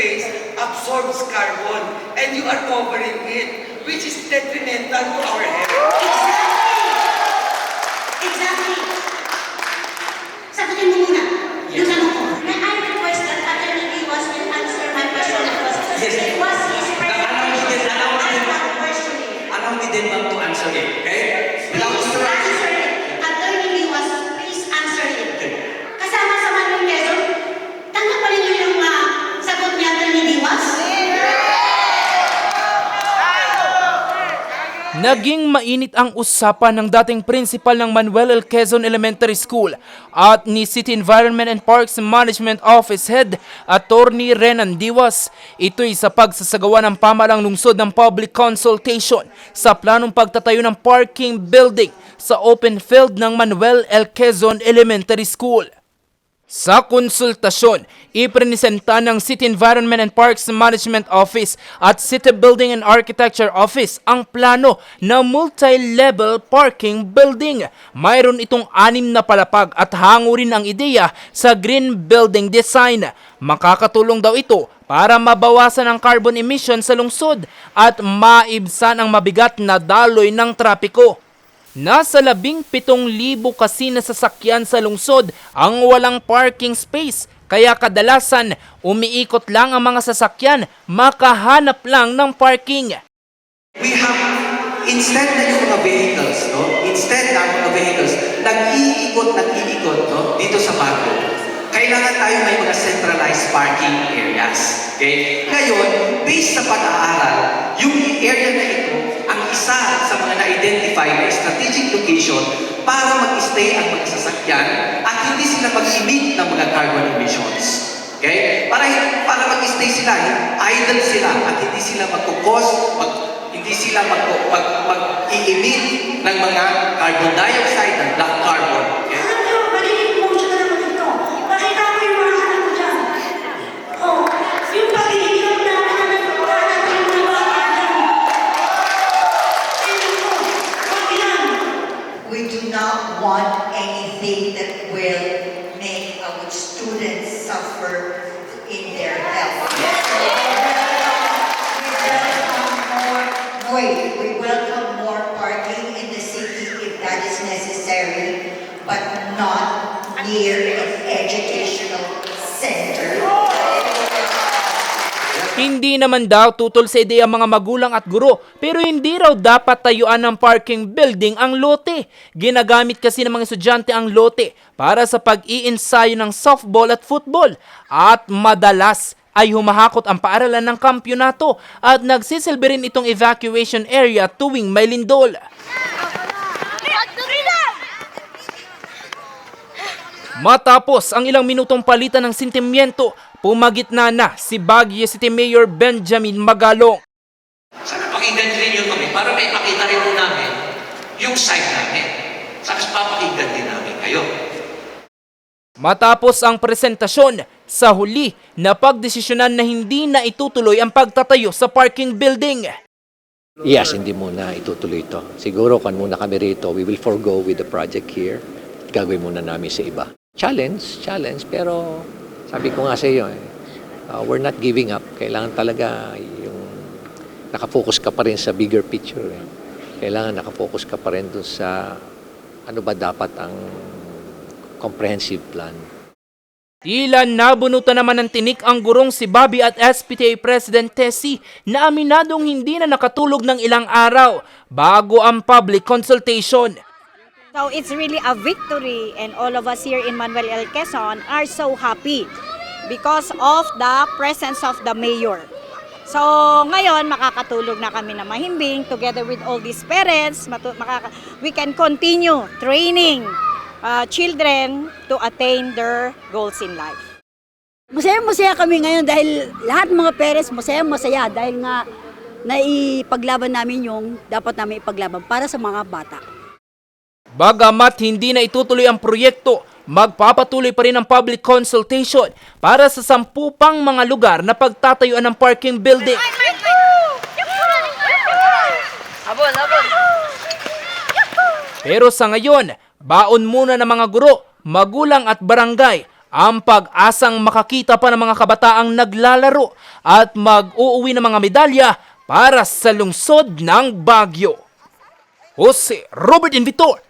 space absorbs carbon and you are covering it, which is detrimental to our health. Exactly. Sagutin mo muna. Yung tanong ko. May I request that Attorney Diwas will answer my question because Yes. it was his Allow me din, allow me din. Ask that question. Allow me din ma'am to answer it, okay? Without Please interruption. answer it. Attorney Diwas, please answer it. Kasama sa Manuel Quezon, tanggap pa rin niyo yung ah, sagot ni Attorney Diwas? Naging mainit ang usapan ng dating principal ng Manuel L. Quezon Elementary School at ni City Environment and Parks Management Office Head Attorney Renan Diwas. Ito'y sa pagsasagawa ng pamalang lungsod ng public consultation sa planong pagtatayo ng parking building sa open field ng Manuel L. Quezon Elementary School. Sa konsultasyon, iprenisenta ng City Environment and Parks Management Office at City Building and Architecture Office ang plano na multi-level parking building. Mayroon itong anim na palapag at hango rin ang ideya sa green building design. Makakatulong daw ito para mabawasan ang carbon emission sa lungsod at maibsan ang mabigat na daloy ng trapiko. Nasa labing pitong libo kasi na sasakyan sa lungsod ang walang parking space. Kaya kadalasan, umiikot lang ang mga sasakyan, makahanap lang ng parking. We have, instead na yung mga vehicles, no? Instead na mga vehicles, nag-iikot, nag-iikot, no? Dito sa Bago. Kailangan tayo may mga centralized parking areas. Okay? Ngayon, based sa pag-aaral, yung area na ito, isa sa mga na-identify na strategic location para mag-stay ang mga sasakyan at hindi sila mag-emit ng mga carbon emissions. Okay? Para para mag-stay sila, idle sila at hindi sila magkukos, mag, hindi sila mag, mag, mag-i-emit ng mga carbon dioxide and black carbon. That will make our students suffer in their health. We welcome more, wait, we welcome more parking in the city if that is necessary, but not near an educational center. Hindi naman daw tutol sa ideya mga magulang at guro, pero hindi raw dapat tayuan ng parking building ang lote. Ginagamit kasi ng mga estudyante ang lote para sa pag-iinsayo ng softball at football. At madalas ay humahakot ang paaralan ng kampyonato at nagsisilbi rin itong evacuation area tuwing may lindol. Matapos ang ilang minutong palitan ng sentimiento, pumagitna na si Baguio City Mayor Benjamin Magalong. Sana pakinggan nyo rin yun kami para may pakita rin po namin yung side namin. Saka papakinggan din namin kayo. Matapos ang presentasyon, sa huli na pagdesisyonan na hindi na itutuloy ang pagtatayo sa parking building. Yes, hindi muna itutuloy ito. Siguro kan muna kami rito, we will forego with the project here. Gagawin muna namin sa iba. Challenge, challenge, pero sabi ko nga sa iyo, eh, uh, we're not giving up. Kailangan talaga yung nakafocus ka pa rin sa bigger picture. Eh. Kailangan nakafocus ka pa rin dun sa ano ba dapat ang comprehensive plan. Tila nabunutan naman ng tinik ang gurong si Bobby at SPTA President Tessie na aminadong hindi na nakatulog ng ilang araw bago ang public consultation. So it's really a victory and all of us here in Manuel El Quezon are so happy because of the presence of the mayor. So ngayon makakatulog na kami na mahimbing together with all these parents. We can continue training uh, children to attain their goals in life. Masaya-masaya kami ngayon dahil lahat mga parents masaya-masaya dahil nga naipaglaban namin yung dapat namin ipaglaban para sa mga bata. Bagamat hindi na itutuloy ang proyekto, magpapatuloy pa rin ang public consultation para sa sampu pang mga lugar na pagtatayuan ng parking building. Pero sa ngayon, baon muna ng mga guro, magulang at barangay ang pag-asang makakita pa ng mga kabataang naglalaro at mag-uuwi ng mga medalya para sa lungsod ng Baguio. Jose Robert Invitor